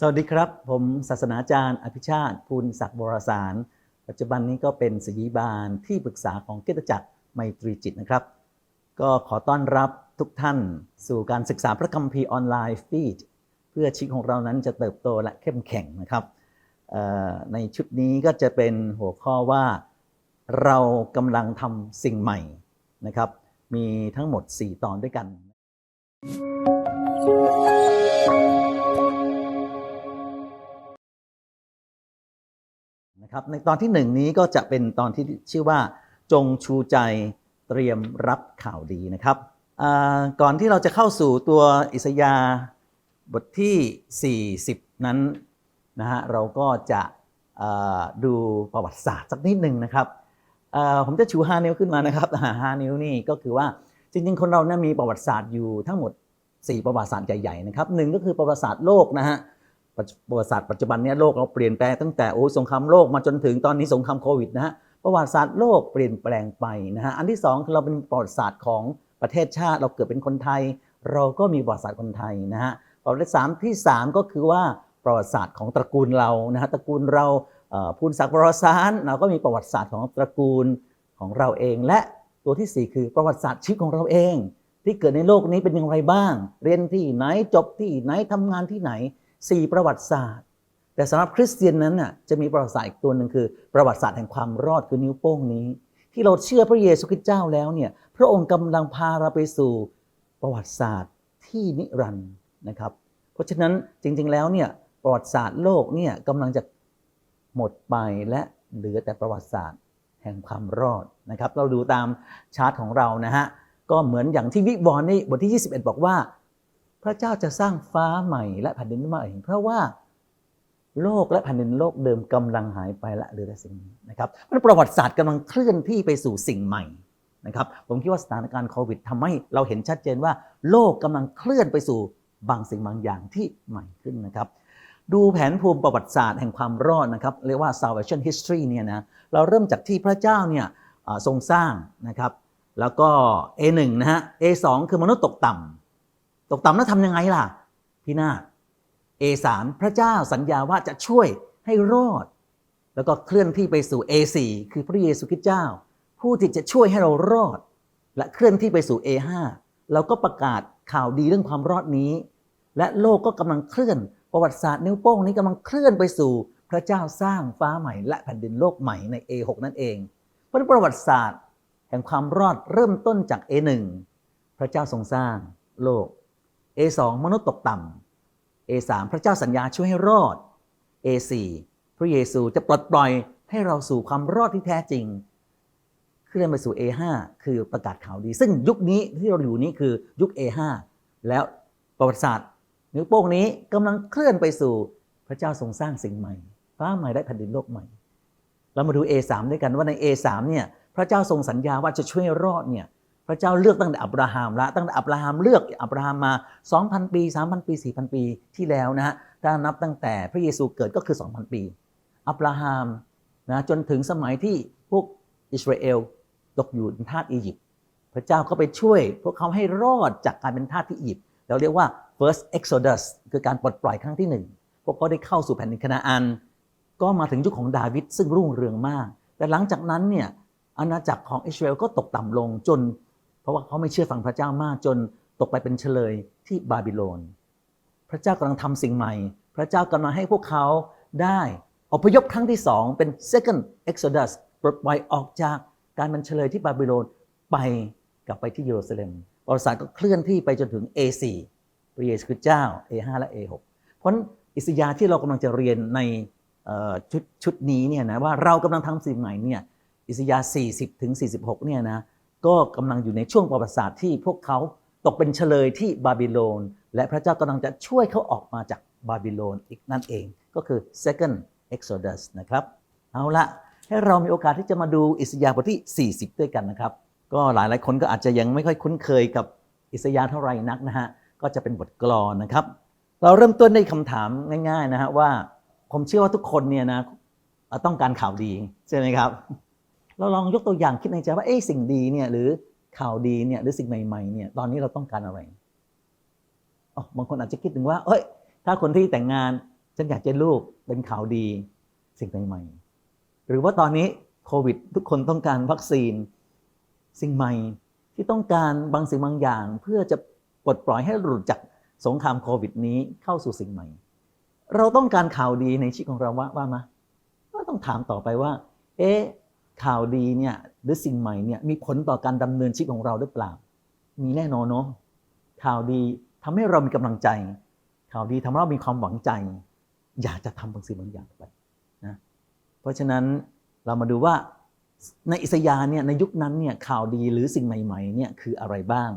สวัสดีครับ ผมศาสนาจารย์ อภิชาติภูลศักดิ์บรสาร ปัจจุบันนี้ก็เป็นศิริบาลที่ปรึกษาของเกตจักรไมตรีจิตนะครับ ก็ขอต้อนรับทุกท่านสู่การศึกษาพระคัมภีร์ออนไลน์ฟีดเพื่อชีวิตของเรานั้นจะเติบโตและเข้มแข็งนะครับในชุดนี้ก็จะเป็นหัวข้อว่าเรากำลังทำสิ่งใหม่นะครับ มีทั้งหมด 4 ตอนด้วยกันนะ ครับในตอนที่หนึ่งนี้ก็จะเป็นตอนที่ชื่อว่า จงชูใจเตรียมรับข่าวดีนะครับก่อนที่เราจะเข้าสู่ตัวอิสยาบทที่ 40 นั้นนะฮะเราก็จะดูประวัติศาสตร์สักนิดหนึ่งนะครับผมจะชู5นิ้วขึ้นมานะครับห้านิ้วนี่ก็คือว่าจริงๆ คนเราเนี่ยมีประวัติศาสตร์อยู่ทั้งหมด 4 ประวัติศาสตร์ใหญ่ๆนะครับหนึ่งก็คือประวัติศาสตร์โลกนะฮะ ประวัติศาสตร์ปัจจุบันนี้โลกเราเปลี่ยนแปลงตั้งแต่โอ้สงครามโลกมาจนถึงตอนนี้สงครามโควิดนะฮะประวัติศาสตร์โลกเปลี่ยนแปลงไปนะฮะอันที่สองคือเราเป็นประวัติศาสตร์ของประเทศชาติเราเกิดเป็นคนไทย เราก็มีประวัติศาสตร์คนไทยนะฮะประวัติศาสตร์ที่สามก็คือว่าประวัติศาสตร์ของตระกูลเรานะฮะตระกูลเราเอ่อภูนศักดิ์วรสารเราก็มีประวัติศาสตร์ของตระกูลของเราเอง และตัวที่สี่คือประวัติศาสตร์ชีวิตของเราเอง ที่เกิดในโลกนี้เป็นอย่างไรบ้าง เรียนที่ไหนจบที่ไหนทำงานที่ไหน สี่ประวัติศาสตร์ แต่สำหรับคริสเตียนนั้นน่ะจะมีประวัติศาสตร์อีกตัวหนึ่งคือ ประวัติศาสตร์แห่งความรอดคือนิ้วโป้งนี้ ที่เราเชื่อพระเยซูคริสต์เจ้าแล้วเนี่ยพระองค์กำลังพาเราไปสู่ประวัติศาสตร์ที่นิรันดร์นะครับ เพราะฉะนั้นจริงๆแล้วเนี่ยประวัติศาสตร์โลกเนี่ยกำลังจะหมดไปและเหลือแต่ประวัติศาสตร์แห่งความรอดนะครับ เราดูตามชาร์ตของเรานะฮะก็เหมือนอย่างที่วิวรณ์นี่บทที่ 21 บอกว่า พระเจ้าจะสร้างฟ้าใหม่และแผ่นดินใหม่ เพราะว่าโลกและแผ่นดินโลกเดิมกำลังหายไปละหลือแต่สิ่งนี้นะครับเพราะฉะนั้นประวัติศาสตร์กำลังเคลื่อนที่ไปสู่สิ่งใหม่นะครับ ผมคิดว่าสถานการณ์โควิดทำให้เราเห็นชัดเจนว่า โลกกำลังเคลื่อนไปสู่บางสิ่งบางอย่างที่ใหม่ขึ้นนะครับ ดูแผนภูมิประวัติศาสตร์แห่งความรอดนะครับ เรียกว่า salvation history เนี่ยนะเราเริ่มจากที่พระเจ้าเนี่ยทรงสร้างนะครับ แล้วก็ A1 นะฮะ A2 คือมนุษย์ตกต่ำ ตกต่ำแล้วทำยังไงล่ะ พี่นาศ A3 พระเจ้าสัญญาว่าจะช่วยให้รอด แล้วก็เคลื่อนที่ไปสู่ A4 คือพระเยซูคริสต์เจ้า ผู้ที่จะช่วยให้เรารอด และเคลื่อนที่ไปสู่ A5 เราก็ประกาศข่าวดีเรื่องความรอดนี้ และโลกก็กำลังเคลื่อนประวัติศาสตร์นิ้วโป้งนี้กำลังเคลื่อนไปสู่พระเจ้าสร้างฟ้าใหม่ และแผ่นดินโลกใหม่ใน A6 นั่นเองเพราะประวัติศาสตร์ แห่งความรอดเริ่มต้นจาก A1 พระเจ้าทรงสร้างโลก A2 มนุษย์ตกต่ำ A3 พระเจ้าสัญญาช่วยให้รอด A4 พระเยซูจะปลดปล่อยให้เราสู่ความรอดที่แท้จริงเคลื่อนไปสู่ A5 คือประกาศข่าวดี ซึ่งยุคนี้ที่เราอยู่นี้คือยุค A5 แล้วประวัติศาสตร์นิ้วโป้งนี้กำลังเคลื่อนไปสู่พระเจ้าทรงสร้างสิ่งใหม่ฟ้าใหม่และแผ่นดินโลกใหม่ เรามาดู A3 ด้วยกันว่าใน A3 เนี่ยพระเจ้าทรงสัญญาว่าจะช่วยรอดเนี่ย พระเจ้าเลือกตั้งแต่อับราฮัมละตั้งแต่อับราฮัมเลือกอับราฮัมมา 2,000 ปี 3,000 ปี 4,000 ปีที่แล้วนะฮะถ้านับตั้งแต่พระเยซูเกิดก็คือ 2,000 ปี อับราฮัมนะจนถึงสมัยที่พวกอิสราเอลตกอยู่ในทาสอียิปต์พระเจ้าก็ไปช่วย พวกเขาให้รอดจากการเป็นทาสที่อียิปต์เราเรียกว่า first exodus คือการปลดปล่อยครั้งที่หนึ่งพวกเขาได้เข้าสู่แผ่นดินคณาอัน ก็มาถึงยุคของดาวิดซึ่งรุ่งเรืองมาก แต่หลังจากนั้นเนี่ยอาณาจักรของอิสราเอลก็ตกต่ำลงจน เพราะว่าเขาไม่เชื่อฟังพระเจ้ามากจนตกไปเป็นเฉลยที่บาบิโลน พระเจ้ากำลังทำสิ่งใหม่ พระเจ้ากำลังให้พวกเขาได้อพยพครั้งที่สองเป็น second exodus ปลดปล่อยออกจากการเป็นเฉลยที่บาบิโลนไปกลับไปที่เยรูซาเล็มประวัติศาสตร์ก็เคลื่อนที่ไปจนถึง A4 พระเยซูคริสต์เจ้า A5 และ A6 เพราะนั้นอิสยาห์ที่เรากำลังจะเรียนในชุดชุดนี้เนี่ยนะว่าเรากำลังทำสิ่งใหม่เนี่ยอิสยาห์40 ถึง 46 เนี่ยนะ ก็กำลังอยู่ในช่วงประวัติศาสตร์ที่พวกเขาตกเป็นเฉลยที่บาบิโลน และพระเจ้ากำลังจะช่วยเขาออกมาจากบาบิโลนอีกนั่นเอง ก็คือ second exodus นะครับ เอาละให้เรามีโอกาสที่จะมาดูอิสยาห์บทที่ 40 ด้วยกันนะครับ ก็หลายหลายคนก็อาจจะยังไม่ค่อยคุ้นเคยกับอิสยาห์เท่าไหร่นักนะฮะก็จะเป็นบทกลอนนะครับ เราเริ่มต้นด้วยคำถามง่าย ๆนะฮะว่าผมเชื่อว่าทุกคนเนี่ยนะต้องการข่าวดีใช่ไหมครับ เราลองยกตัวอย่างคิดในใจว่าเอ๊ะสิ่งดีเนี่ยหรือข่าวดีเนี่ยหรือสิ่งใหม่ๆเนี่ยตอนนี้เราต้องการอะไรอ๋อบางคนอาจจะคิดถึงว่าเอ้ย ถ้าคนที่แต่งงานฉันอยากจะลูกเป็นข่าวดีสิ่งใหม่ๆหรือว่าตอนนี้โควิด ทุกคนต้องการวัคซีน สิ่งใหม่ที่ต้องการบางสิ่งบางอย่าง เพื่อจะปลดปล่อยให้หลุดจากสงครามโควิดนี้เข้าสู่สิ่งใหม่ เราต้องการข่าวดีในชีวิตของเราว่าว่ามาก็ต้องถามต่อไปว่า เอ๊ะ ข่าวดีเนี่ยหรือสิ่งใหม่เนี่ยมีผลต่อการดำเนินชีวิตของเราหรือเปล่า มีแน่นอนเนาะข่าวดีทำให้เรามีกำลังใจ ข่าวดีทำให้เรามีความหวังใจ อยากจะทำบางสิ่งบางอย่างไปนะเพราะฉะนั้นเรามาดูว่าในอิสยาห์เนี่ยในยุคนั้นเนี่ยข่าวดีหรือสิ่งใหม่ๆเนี่ยคืออะไรบ้าง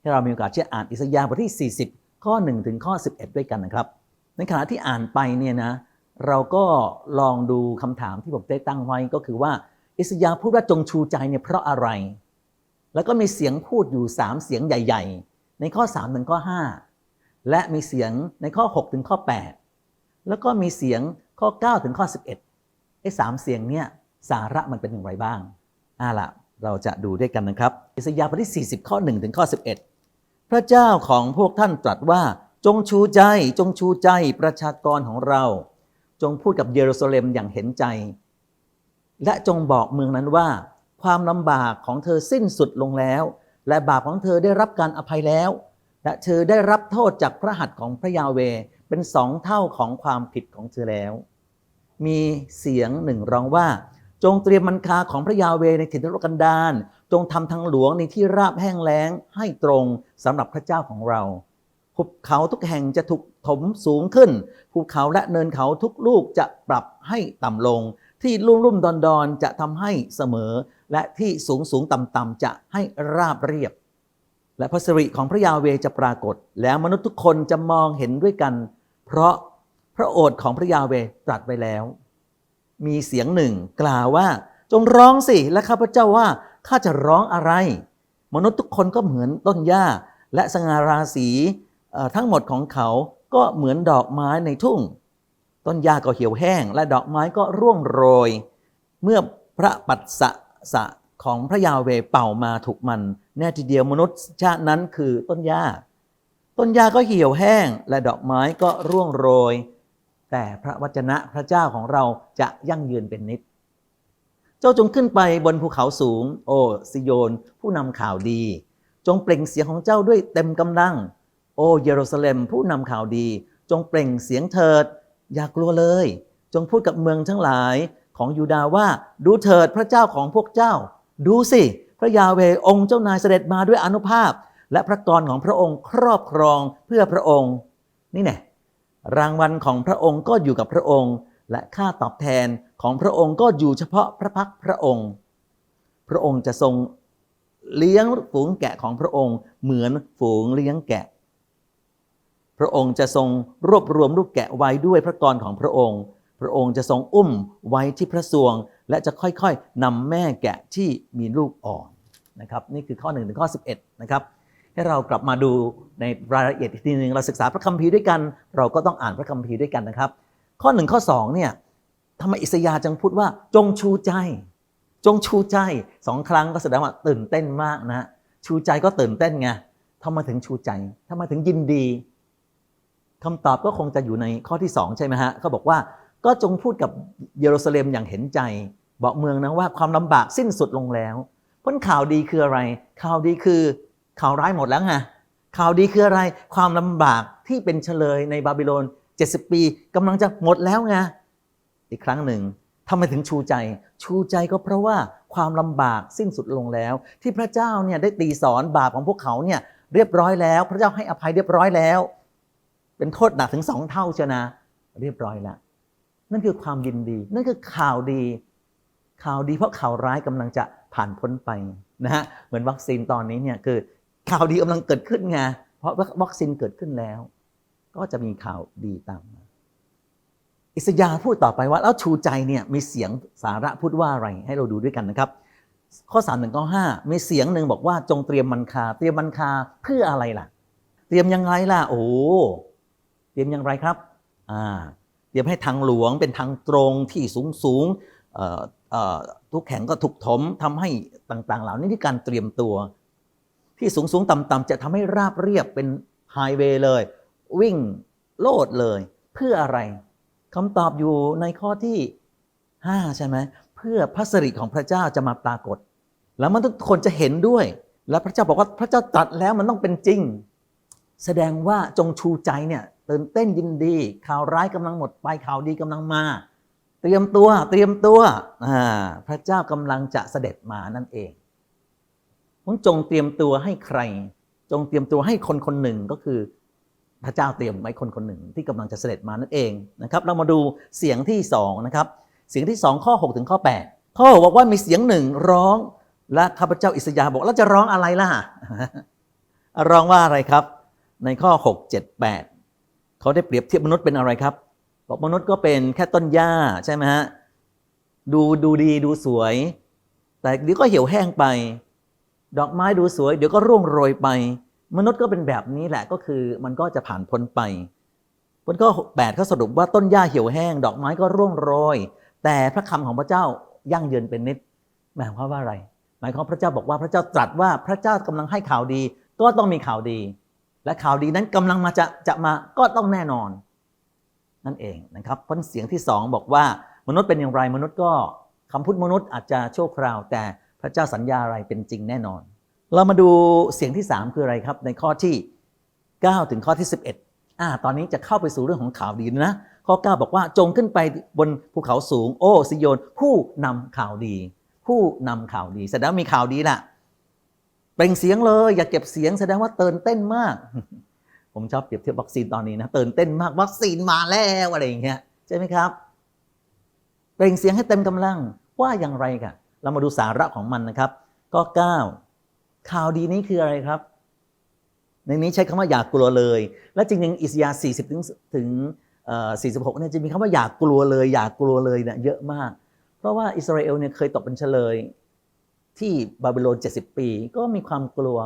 ให้เรามีโอกาสที่จะอ่านอิสยาห์บทที่ 40 ข้อ 1 ถึงข้อ 11 ด้วยกันนะครับ ในขณะที่อ่านไปเนี่ยนะเราก็ลองดูคำถามที่ผมได้ตั้งไว้ก็คือว่า อิสยาห์พูดว่าจงชูใจเนี่ยเพราะอะไร แล้วก็มีเสียงพูดอยู่3เสียงใหญ่ ๆ ในข้อ3ถึงข้อ 5 และมีเสียงในข้อ 6 ถึงข้อ 8 แล้วก็มีเสียงข้อ 9 ถึงข้อ 11ไอ้สามเสียงเนี่ยสาระมันเป็นอย่างไรบ้างอ่าล่ะเราจะดูด้วยกันนะครับ อิสยาห์บทที่ 40 ข้อ 1 ถึงข้อ 11 พระเจ้าของพวกท่านตรัสว่า จงชูใจ จงชูใจประชากรของเรา จงพูดกับเยรูซาเล็มอย่างเห็นใจ และจงบอกเมืองนั้นว่า ความลำบากของเธอสิ้นสุดลงแล้ว และบาปของเธอได้รับการอภัยแล้ว และเธอได้รับโทษจากพระหัตถ์ของพระยาเวเป็นสองเท่าของความผิดของเธอแล้ว มีเสียงหนึ่งร้องว่า จงเตรียมมันคาของพระยาเวในถิ่นทุรกันดารจงทำทางหลวงในที่ราบแห้งแล้งให้ตรงสำหรับพระเจ้าของเราภูเขาทุกแห่งจะถูกถมสูงขึ้น ภูเขาและเนินเขาทุกลูกจะปรับให้ต่ำลง ที่ลุ่มลุ่มดอนดอนจะทำให้เสมอ และที่สูงสูงต่ำต่ำจะให้ราบเรียบ และพระสิริของพระยาเวห์จะปรากฏ แล้วมนุษย์ทุกคนจะมองเห็นด้วยกัน เพราะพระโอษฐ์ของพระยาเวห์ตรัสไว้แล้ว มีเสียงหนึ่งกล่าวว่าจงร้องสิ และข้าพเจ้าว่าข้าจะร้องอะไร มนุษย์ทุกคนก็เหมือนต้นหญ้า และสง่าราศีทั้งหมดของเขาก็เหมือนดอกไม้ในทุ่ง ต้นหญ้าก็เหี่ยวแห้ง และดอกไม้ก็ร่วงโรย เมื่อพระปัสสะสะของพระยาเวเป่ามาถูกมัน แน่ทีเดียวมนุษย์ชาตินั้นคือต้นหญ้า ต้นหญ้าก็เหี่ยวแห้ง และดอกไม้ก็ร่วงโรย แต่พระวจนะพระเจ้าของเราจะยั่งยืนเป็นนิจเจ้าจงขึ้นไปบนภูเขาสูง โอซิโยน ผู้นำข่าวดี จงเปล่งเสียงของเจ้าด้วยเต็มกำลัง โอเยรูซาเล็มผู้นำข่าวดี จงเปล่งเสียงเถิด อย่ากลัวเลย จงพูดกับเมืองทั้งหลายของยูดาห์ว่า ดูเถิดพระเจ้าของพวกเจ้า ดูสิ พระยาเวองค์เจ้านายเสด็จมาด้วยอนุภาพ และพระกรของพระองค์ครอบครองเพื่อพระองค์ นี่แน่รางวัลของพระองค์ก็อยู่กับพระองค์ และค่าตอบแทนของพระองค์ก็อยู่เฉพาะพระพักพระองค์ พระองค์จะทรงเลี้ยงฝูงแกะของพระองค์เหมือนฝูงเลี้ยงแกะ ระองค์จะทรงรวบรวมลูกแกะไว้ด้วยพระกรของพระองค์ พระองค์จะทรงอุ้มไว้ที่พระสวง และจะค่อยๆนำแม่แกะที่มีลูกอ่อนนะครับนี่คือข้อ1ถึงข้อ 11นะครับให้เรากลับมาดูในรายละเอียดอีกทีหนึ่งเราศึกษาพระคัมภีร์ด้วยกัน เราก็ต้องอ่านพระคัมภีร์ด้วยกันนะครับ ข้อ1ข้อ2เนี่ยทำไมอิสยาห์จึงพูดว่าจงชูใจ จงชูใจสองครั้งก็แสดงว่าตื่นเต้นมากนะชูใจก็ตื่นเต้นไงทำไมถึงชูใจทำไมถึงยินดี คำตอบก็คงจะอยู่ในข้อที่ 2 ใช่ไหมฮะเขาบอกว่าก็จงพูดกับเยรูซาเล็มอย่างเห็นใจ บอกเมืองนะว่าความลำบากสิ้นสุดลงแล้วผลข่าวดีคืออะไร ข่าวดีคือข่าวร้ายหมดแล้วไงข่าวดีคืออะไร ความลำบากที่เป็นเฉลยในบาบิโลน 70 ปีกำลังจะหมดแล้วไงอีกครั้งหนึ่งทำไมถึงชูใจ ชูใจก็เพราะว่าความลำบากสิ้นสุดลงแล้ว ที่พระเจ้าเนี่ยได้ตีสอนบาปของพวกเขาเนี่ยเรียบร้อยแล้ว พระเจ้าให้อภัยเรียบร้อยแล้ว เป็นโทษหนักถึงสองเท่าเชนะ เรียบร้อยแล้วนั่นคือความยินดี นั่นคือข่าวดี ข่าวดีเพราะข่าวร้ายกำลังจะผ่านพ้นไปนะฮะเหมือนวัคซีนตอนนี้เนี่ยคือข่าวดีกำลังเกิดขึ้นไงเพราะวัคซีนเกิดขึ้นแล้ว ก็จะมีข่าวดีตามมาอิสยาห์พูดต่อไปว่าแล้วชูใจเนี่ยมีเสียงสาระพูดว่าอะไรให้เราดูด้วยกันนะครับ ข้อ3ามถึงข้อห้ามีเสียงหนึ่งบอกว่าจงเตรียมมันคา เตรียมมันคาเพื่ออะไรล่ะ เตรียมยังไงล่ะ โอ้ เตรียมอย่างไรครับเตรียมให้ทางหลวงเป็นทางตรงที่สูงสูงทุกแข่งก็ถูกถมทำให้ต่างๆ เหล่านี้ที่การเตรียมตัว ที่สูงสูงต่ำๆจะทำให้ราบเรียบเป็นไฮเวย์เลย วิ่งโลดเลย เพื่ออะไรคำตอบอยู่ในข้อที่ 5 ใช่ไหมเพื่อพระสิริของพระเจ้าจะมาปรากฏ แล้วมันทุกคนจะเห็นด้วย แล้วพระเจ้าบอกว่าพระเจ้าตรัสแล้วมันต้องเป็นจริง แสดงว่าจงชูใจเนี่ยตื่นเต้นยินดี ข่าวร้ายกำลังหมดไปข่าวดีกำลังมา เตรียมตัวเตรียมตัวพระเจ้ากำลังจะเสด็จมานั่นเองต้องจงเตรียมตัวให้ใคร จงเตรียมตัวให้คนคนหนึ่งก็คือ พระเจ้าเตรียมไว้คนคนหนึ่งที่กำลังจะเสด็จมานั่นเองนะครับเรามาดูเสียงที่สองนะครับเสียงที่สองข้อ6ถึงข้อ8ข้อบอกว่ามีเสียงหนึ่งร้องและข้าพเจ้าอิสยาห์บอกแล้วจะร้องอะไรล่ะร้องว่าอะไรครับ ในข้อ 6 7 8 เขาได้เปรียบเทียบมนุษย์เป็นอะไรครับบอกมนุษย์ก็เป็นแค่ต้นหญ้าใช่ไหมฮะดูดูดีดูสวย แต่เดี๋ยวก็เหี่ยวแห้งไป ดอกไม้ดูสวย เดี๋ยวก็ร่วงโรยไป มนุษย์ก็เป็นแบบนี้แหละก็คือมันก็จะผ่านพ้นไปบนข้อแปดเขาสรุปว่าต้นหญ้าเหี่ยวแห้ง ดอกไม้ก็ร่วงโรย แต่พระคำของพระเจ้ายั่งยืนเป็นนิดหมายความว่าอะไร หมายความพระเจ้าบอกว่าพระเจ้าตรัสว่าพระเจ้ากำลังให้ข่าวดี ก็ต้องมีข่าวดี และข่าวดีนั้นกำลังมาจะจะมาก็ต้องแน่นอน นั่นเองนะครับเพราะเสียงที่สองบอกว่ามนุษย์เป็นอย่างไรมนุษย์ก็คำพูดมนุษย์อาจจะโชคราว แต่พระเจ้าสัญญาอะไรเป็นจริงแน่นอน เรามาดูเสียงที่ 3 คืออะไรครับ ในข้อที่ 9 ถึงข้อที่ 11อ่าตอนนี้จะเข้าไปสู่เรื่องของข่าวดีนะ ข้อ 9 บอกว่าจงขึ้นไปบนภูเขาสูง โอ้ซิโยนผู้นำข่าวดี ผู้นำข่าวดีแสดงว่ามีข่าวดีล่ะ เปล่งเสียงเลย อย่าเก็บเสียงแสดงว่าตื่นเต้นมาก ผมชอบเปรียบเทียบวัคซีนตอนนี้นะตื่นเต้นมากวัคซีนมาแล้วอะไรอย่างเงี้ยใช่ไหมครับ เปล่งเสียงให้เต็มกำลังว่าอย่างไรกันเรามาดูสาระของมันนะครับ ก็ 9 ข่าวดีนี้คืออะไรครับ ในนี้ใช้คำว่าอย่ากกลัวเลย และจริงๆอิสยาห์40 ถึงถึงเอ่อ46เนี่ยจะมีคำว่าอย่ากกลัวเลย อย่ากลัวเลยเนี่ยเยอะมาก เพราะว่าอิสราเอลเนี่ยเคยตกเป็นเฉลย ที่บาบิโลน 70 ปี ก็มีความกลัว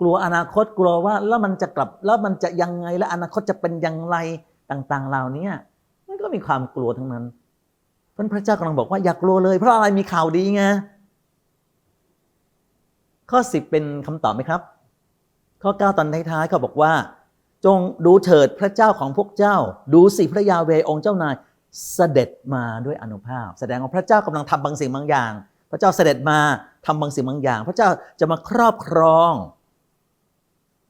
กลัวอนาคตกลัวว่าแล้วมันจะกลับแล้วมันจะยังไงและอนาคตจะเป็นอย่างไรต่างๆเหล่านี้มันก็มีความกลัวทั้งนั้นพราะพระเจ้ากำลังบอกว่าอย่ากลัวเลย เพราะอะไรมีข่าวดีไงข้อ 10 เป็นคำตอบไหมครับ ข้อ 9 ตอนท้ายๆเขาบอกว่า จงดูเถิดพระเจ้าของพวกเจ้า ดูสิพระยาเวองค์เจ้านายเสด็จมาด้วยอนุภาพ แสดงว่าพระเจ้ากำลังทำบางสิ่งบางอย่าง พระเจ้าเสด็จมา ทำบางสิ่งบางอย่าง พระเจ้าจะมาครอบครอง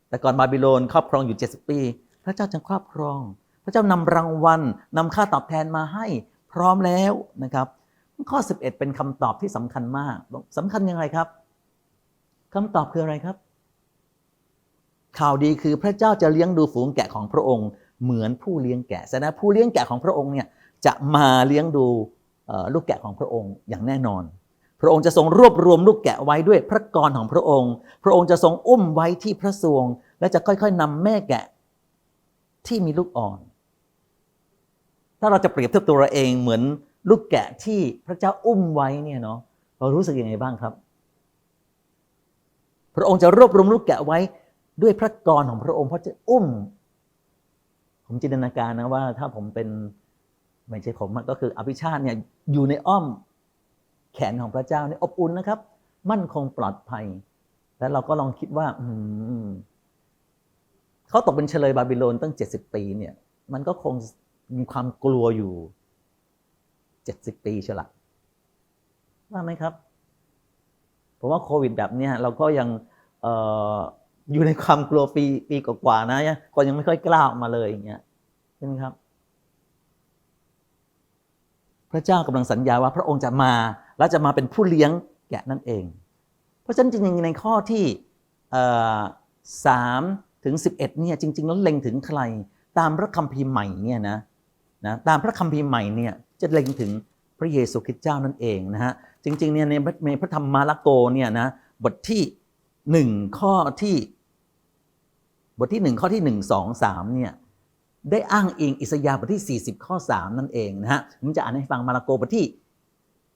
แต่ก่อนบาบิโลนครอบครองอยู่ 70 ปี พระเจ้าจะครอบครอง พระเจ้านำรางวัลนำค่าตอบแทนมาให้พร้อมแล้วนะครับข้อ 11 เป็นคำตอบที่สำคัญมากสำคัญยังไงครับคำตอบคืออะไรครับ ข่าวดีคือพระเจ้าจะเลี้ยงดูฝูงแกะของพระองค์ เหมือนผู้เลี้ยงแกะแสดงผู้เลี้ยงแกะของพระองค์เนี่ยจะมาเลี้ยงดูลูกแกะของพระองค์อย่างแน่นอน พระองค์จะทรงรวบรวมลูกแกะไว้ด้วยพระกรของพระองค์ พระองค์จะทรงอุ้มไว้ที่พระสวง และจะค่อยๆนำแม่แกะที่มีลูกอ่อน ถ้าเราจะเปรียบเทียบตัวเราเองเหมือนลูกแกะที่พระเจ้าอุ้มไว้เนี่ยเนาะ เรารู้สึกยังไงบ้างครับ พระองค์จะรวบรวมลูกแกะไว้ด้วยพระกรของพระองค์เพราะจะอุ้ม ผมจินตนาการนะว่า ถ้าผมเป็นไม่ใช่ผมก็คืออภิชาติเนี่ยอยู่ในอ้อม แขนของพระเจ้าเนี่ยอบอุ่นนะครับ มั่นคงปลอดภัย แล้วเราก็ลองคิดว่า อืเขาตกเป็นเฉลยบาบิโลนตั้งเจ็ดสิบปีเนี่ย มันก็คงมีความกลัวอยู่เจ็ดสิบปีเฉละว่าไหมครับผมว่าโควิดแบบเนี้ยเราก็ยังอออยู่ในความกลัวปีปีกว่าๆนะคนยังไม่ค่อยกล้าออกมาเลยอย่างเงี้ยใช่ไหมครับ พระเจ้ากำลังสัญญาว่าพระองค์จะมา และจะมาเป็นผู้เลี้ยงแกะนั่นเอง เพราะฉะนั้นจริงๆในข้อที่สามถึงสิบเอ็ดเนี่ยจริงๆแล้วเล็งถึงใคร ตามพระคัมภีร์ใหม่เนี่ยนะนะตามพระคัมภีร์ใหม่เนี่ยจะเล็งถึงพระเยซูคริสต์เจ้านั่นเองนะฮะจริงๆเนี่ยในพระธรรมมาระโกเนี่ยนะบทที่หนึ่งข้อที่บทที่หนึ่งข้อที่หนึ่งสองสามเนี่ยได้อ้างอิงอิสยาห์บทที่ 40 ข้อ 3 นั่นเองนะฮะผมจะอ่านให้ฟังมาระโกบทที่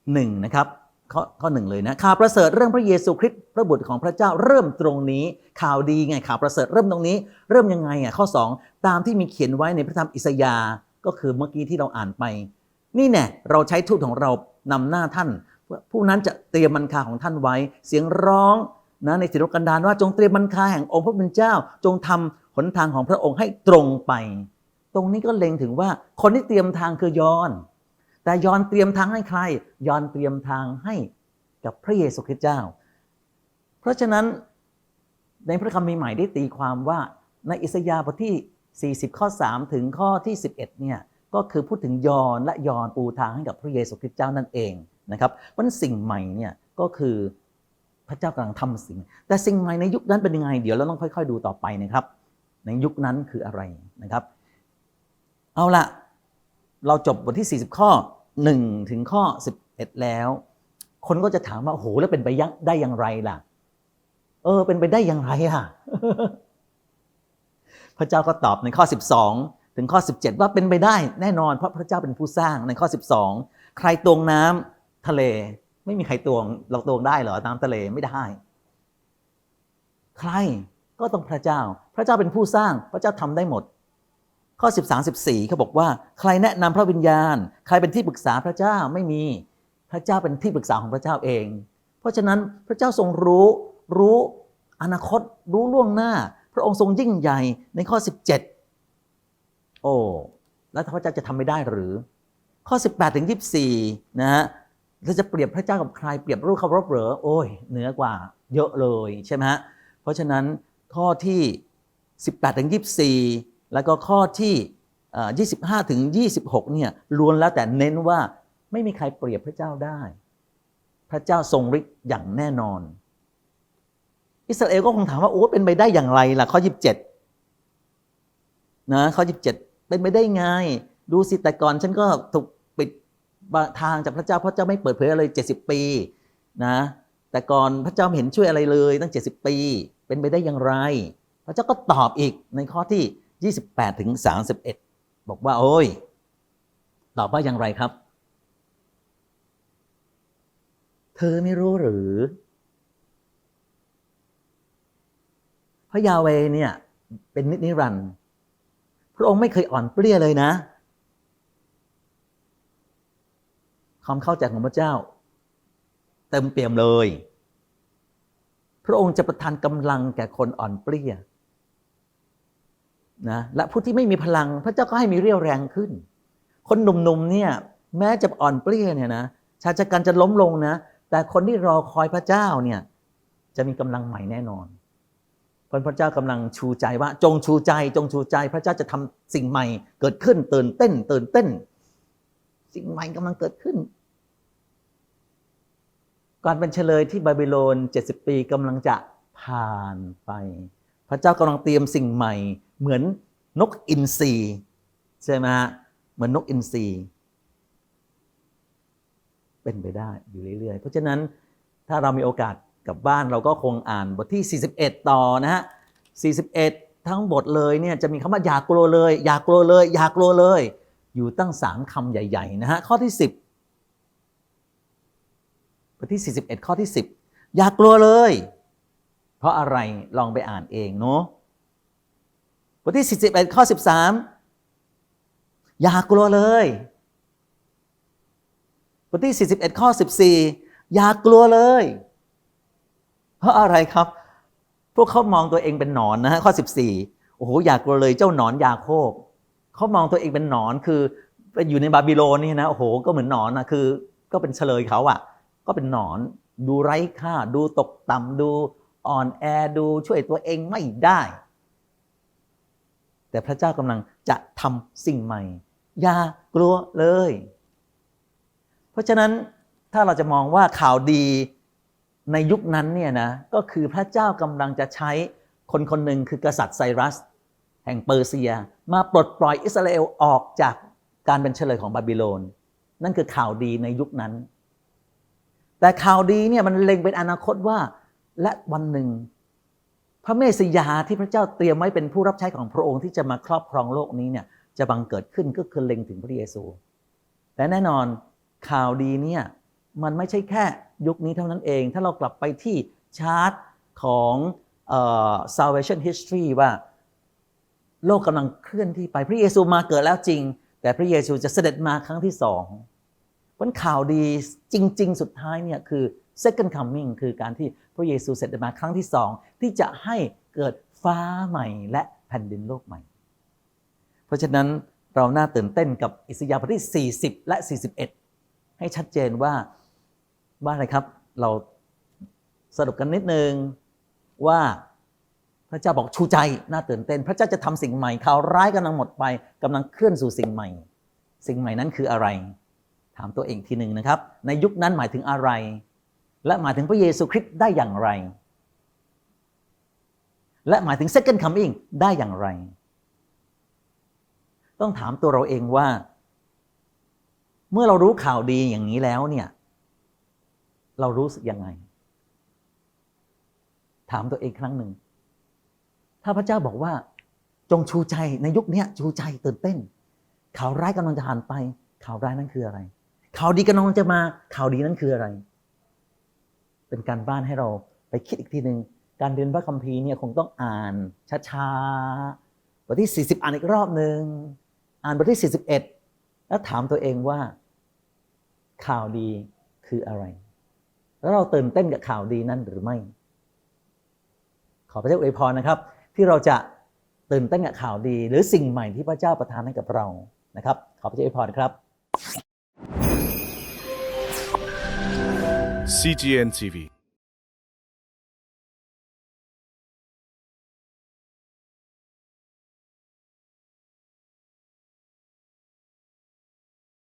1นะครับข้อข้อหนึ่งเลยนะข่าวประเสริฐเรื่องพระเยซูคริสต์พระบุตรของพระเจ้าเริ่มตรงนี้ ข่าวดีไงข่าวประเสริฐเริ่มตรงนี้ เริ่มยังไงอะข้อ 2 ตามที่มีเขียนไว้ในพระธรรมอิสยาห์ก็คือเมื่อกี้ที่เราอ่านไป นี่แน่เราใช้ทูตของเรานำหน้าท่าน ผู้นั้นจะเตรียมมันคาของท่านไว้ เสียงร้องนะในสิรกันดารว่าจงเตรียมมันคาแห่งองค์พระผู้เป็นเจ้า จงทำหนทางของพระองค์ให้ตรงไป ตรงนี้ก็เล็งถึงว่าคนที่เตรียมทางคือยอน แต่ยอนเตรียมทางให้ใคร ยอนเตรียมทางให้กับพระเยซูคริสต์เจ้า เพราะฉะนั้นในพระคัมภีร์ใหม่ได้ตีความว่าในอิสยาห์บทที่ 40 ข้อ 3 ถึงข้อที่ 11 เนี่ยก็คือพูดถึงยอนและยอนปูทางให้กับพระเยซูคริสต์เจ้านั่นเองนะครับเพราะฉะนั้นสิ่งใหม่เนี่ยก็คือพระเจ้ากำลังทำสิ่ง แต่สิ่งใหม่ในยุคนั้นเป็นยังไง เดี๋ยวเราต้องค่อย ๆ ดูต่อไปนะครับ ในยุคนั้นคืออะไรนะครับ เอาละ เราจบบทที่ 40 ข้อ 1 ถึงข้อ 11 แล้ว คนก็จะถามว่าโอ้โหแล้วเป็นไปยังได้อย่างไรล่ะ เออ เป็นไปได้อย่างไรอะ พระเจ้าก็ตอบในข้อ 12 ถึงข้อ 17 ว่าเป็นไปได้แน่นอนเพราะพระเจ้าเป็นผู้สร้างในข้อ 12 ใครตวงน้ำทะเล ไม่มีใครตวง เราตวงได้เหรอน้ำทะเลไม่ได้ ใครก็ต้องพระเจ้า พระเจ้าเป็นผู้สร้าง พระเจ้าทำได้หมด ข้อ 13 14เขาบอกว่า ใครแนะนำพระวิญญาณ ใครเป็นที่ปรึกษาพระเจ้าไม่มีพระเจ้าเป็นที่ปรึกษาของพระเจ้าเอง เพราะฉะนั้นพระเจ้าทรงรู้รู้อนาคตรู้ล่วงหน้า พระองค์ทรงยิ่งใหญ่ในข้อ 17 โอ้แล้วพระเจ้าจะทำไม่ได้หรือ ข้อ 18ถึง24 นะฮะเราจะเปรียบพระเจ้ากับใครเปรียบรูปเคารพเหรอโอ้ยเหนือกว่าเยอะเลยใช่ไหมฮะเพราะฉะนั้นข้อที่ 18ถึง24 แล้วก็ข้อที่เอ่อ25 ถึง 26 เนี่ยล้วนแล้วแต่เน้นว่าไม่มีใครเปรียบพระเจ้าได้ พระเจ้าทรงฤทธิ์อย่างแน่นอน อิสราเอลก็คงถามว่าโอ้เป็นไปได้อย่างไรล่ะข้อ 27นะข้อ 27 เป็นไปได้ไงดูสิแต่ก่อนฉันก็ถูกปิดทางจากพระเจ้าเพราะเจ้าไม่เปิดเผยอะไร70 ปีนะแต่ก่อนพระเจ้าไม่เห็นช่วยอะไรเลยตั้ง 70 ปี เป็นไปได้อย่างไร พระเจ้าก็ตอบอีกในข้อที่ 28ถึง31 บอกว่า โอ้ย ตอบว่าอย่างไรครับ เธอไม่รู้หรือพระยาเวเนี่ย เป็นนิจนิรันดร์พระองค์ไม่เคยอ่อนเปลี้ยเลยนะความเข้าใจของพระเจ้า เต็มเปี่ยมเลย พระองค์จะประทานกำลังแก่คนอ่อนเปลี้ย นะและผู้ที่ไม่มีพลัง พระเจ้าก็ให้มีเรี่ยวแรงขึ้น คนหนุ่มๆเนี่ยแม้จะอ่อนเปลี้ยเนี่ยนะชาชะกันจะล้มลงนะ แต่คนที่รอคอยพระเจ้าเนี่ยจะมีกำลังใหม่แน่นอนพระพระเจ้ากำลังชูใจว่า จงชูใจจงชูใจ พระเจ้าจะทำสิ่งใหม่เกิดขึ้นตื่นเต้น ตื่นเต้น สิ่งใหม่กำลังเกิดขึ้นการเป็นเฉลยที่บาบิโลน 70 ปีกำลังจะผ่านไป พระเจ้ากำลังเตรียมสิ่งใหม่ เหมือนนกอินทรีใช่ไหมฮะเหมือนนกอินทรีเป็นไปได้อยู่เรื่อยๆ เพราะฉะนั้นถ้าเรามีโอกาสกลับบ้านเราก็คงอ่านบทที่ 41 ต่อนะฮะ 41 ทั้งบทเลยเนี่ยจะมีคำว่าอย่ากลัวเลย อย่ากลัวเลย อย่ากลัวเลย อยู่ตั้ง3คำใหญ่ๆนะฮะข้อที่ 10บทที่ 41 ข้อที่ 10 อย่ากลัวเลย เพราะอะไรลองไปอ่านเองเนาะบทที่ 41 ข้อ 13 อย่ากลัวเลยบทที่ 41 ข้อ 14 อย่ากลัวเลย เพราะอะไรครับ พวกเขามองตัวเองเป็นหนอนนะฮะข้อ 14 โอ้โห อย่ากลัวเลยเจ้าหนอนยาโคบเขามองตัวเองเป็นหนอนคืออยู่ในบาบิโลนนี่นะโอ้โหก็เหมือนหนอนนะคือ ก็เป็นเฉลยเขาอะก็เป็นหนอน ดูไร้ค่า ดูตกต่ำดู อ่อนแอดูช่วยตัวเองไม่ได้ แต่พระเจ้ากำลังจะทำสิ่งใหม่ อย่ากลัวเลย เพราะฉะนั้นถ้าเราจะมองว่าข่าวดีในยุคนั้นเนี่ยนะก็คือพระเจ้ากำลังจะใช้คนคนหนึ่งคือกษัตริย์ไซรัส แห่งเปอร์เซีย มาปลดปล่อยอิสราเอลออกจากการเป็นเฉลยของบาบิโลน นั่นคือข่าวดีในยุคนั้น แต่ข่าวดีเนี่ยมันเล็งเป็นอนาคตว่า และวันหนึ่ง พระเมสสิยาที่พระเจ้าเตรียมไว้เป็นผู้รับใช้ของพระองค์ที่จะมาครอบครองโลกนี้เนี่ยจะบังเกิดขึ้นก็คือเล็งถึงพระเยซู และแน่นอนข่าวดีเนี่ยมันไม่ใช่แค่ยุคนี้เท่านั้นเอง ถ้าเรากลับไปที่ชาร์ตของเอ่อ salvation history ว่า โลกกำลังเคลื่อนที่ไปพระเยซูมาเกิดแล้วจริง แต่พระเยซูจะเสด็จมาครั้งที่สอง พราะข่าวดีจริง ๆ สุดท้ายเนี่ยคือ second coming คือการที่พระเยซูเสด็จมาครั้งที่สองที่จะให้เกิดฟ้าใหม่และแผ่นดินโลกใหม่ เพราะฉะนั้นเราน่าตื่นเต้นกับอิสยาห์บทที่ 40 และ 41 ให้ชัดเจนว่าว่าอะไรครับ เราสรุปกันนิดนึงว่าพระเจ้าบอกชูใจน่าตื่นเต้น พระเจ้าจะทำสิ่งใหม่ข่าวร้ายกำลังหมดไปกำลังเคลื่อนสู่สิ่งใหม่ สิ่งใหม่นั้นคืออะไร ถามตัวเองทีหนึ่งนะครับ ในยุคนั้นหมายถึงอะไร และหมายถึงพระเยซูคริสต์ได้อย่างไร และหมายถึง second coming ได้อย่างไร ต้องถามตัวเราเองว่า เมื่อเรารู้ข่าวดีอย่างนี้แล้วเนี่ย เรารู้สึกยังไง ถามตัวเองครั้งหนึ่ง ถ้าพระเจ้าบอกว่าจงชูใจในยุคนี้ชูใจตื่นเต้น ข่าวร้ายกำลังจะผ่านไปข่าวร้ายนั้นคืออะไร ข่าวดีกำลังจะมาข่าวดีนั้นคืออะไร เป็นการบ้านให้เราไปคิดอีกทีหนึ่งการเรียนพระคัมภีร์เนี่ยคงต้องอ่านช้าๆบทที่ 40 อ่านอีกรอบหนึ่งอ่านบทที่ 41 แล้วถามตัวเองว่า ข่าวดีคืออะไร แล้วเราตื่นเต้นกับข่าวดีนั้นหรือไม่ ขอพระเจ้าอวยพรนะครับ ที่เราจะตื่นเต้นกับข่าวดี หรือสิ่งใหม่ที่พระเจ้าประทานให้กับเรานะครับ ขอพระเจ้าอวยพรครับ CGN TV